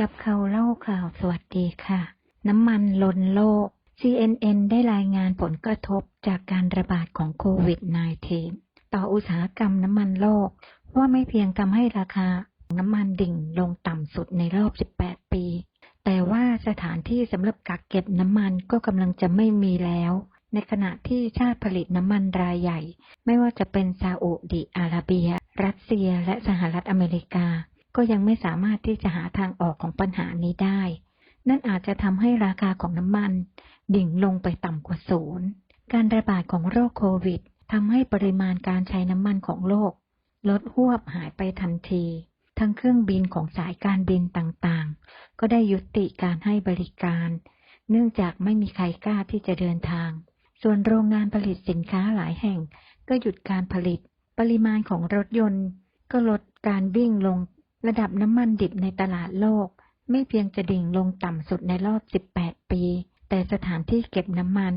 จับข่าวเล่าข่าวสวัสดีค่ะ น้ำมันลนโลก CNN ได้รายงานผลกระทบจากการระบาดของโควิด -19 ต่ออุตสาหกรรมน้ำมันโลก ว่าไม่เพียงทำให้ราคาน้ำมันดิ่งลงต่ำสุดในรอบ 18 ปี แต่ว่าสถานที่สำหรับกักเก็บน้ำมันก็กำลังจะไม่มีแล้ว ในขณะที่ชาติผลิตน้ำมันรายใหญ่ ไม่ว่าจะเป็นซาอุดิอาระเบีย รัสเซีย และสหรัฐอเมริกา ก็ยังไม่สามารถที่จะหาทางออกของปัญหานี้ได้ นั่นอาจจะทำให้ราคาของน้ำมัน ดิ่งลงไปต่ำกว่าศูนย์ การระบาดของโรคโควิดทำให้ปริมาณการใช้น้ำมันของโลก ลดหวบหายไปทันที ทั้งเครื่องบินของสายการบินต่างๆ ก็ได้ยุติการให้บริการ เนื่องจากไม่มีใครกล้าที่จะเดินทาง ส่วนโรงงานผลิตสินค้าหลายแห่ง ก็หยุดการผลิต ปริมาณของรถยนต์ ก็ลดการวิ่งลง ระดับน้ำมันดิบในตลาดโลก ไม่เพียงจะดิ่งลงต่ำสุดในรอบ 18 ปี แต่สถานที่เก็บน้ำมัน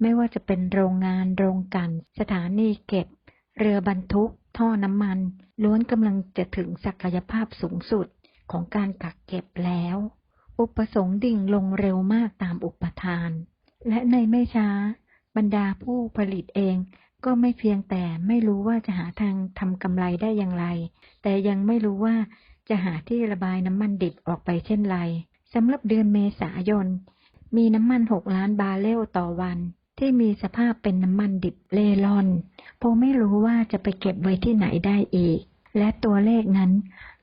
ไม่ว่าจะเป็นโรงงาน โรงกลัน สถานีเก็บ เรือบรรทุก ท่อน้ำมัน ล้วนกำลังจะถึงศักยภาพสูงสุดของการกักเก็บแล้ว อุปสงค์ดิ่งลงเร็วมากตามอุปทาน และในไม่ช้า บรรดาผู้ผลิตเอง ก็ไม่เพียงแต่ไม่รู้ว่าจะหาทางทำกำไรได้อย่างไร แต่ยังไม่รู้ว่าจะหาที่ระบายน้ำมันดิบออกไปเช่นไรสำหรับเดือนเมษายน มีน้ำมัน 6 ล้านบาร์เรลต่อวัน ที่มีสภาพเป็นน้ำมันดิบเล่ร่อนเพไม่รู้ว่าจะไปเก็บไว้ที่ไหนได้อีก และตัวเลขนั้น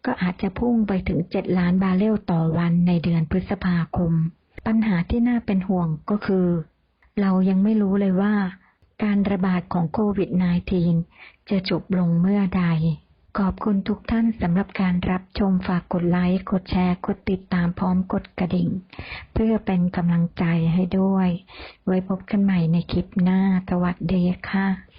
ก็อาจจะพุ่งไปถึง 7 ล้านบาร์เรลต่อวันในเดือนพฤษภาคม ปัญหาที่น่าเป็นห่วงก็คือ เรายังไม่รู้เลยว่า การระบาดของโควิด -19 จะจบลงเมื่อใด ขอบคุณทุกท่านสำหรับการรับชมฝากกดไลค์ กดแชร์ กดติดตามพร้อมกดกระดิ่ง เพื่อเป็นกำลังใจให้ด้วย ไว้พบกันใหม่ในคลิปหน้า สวัสดีค่ะ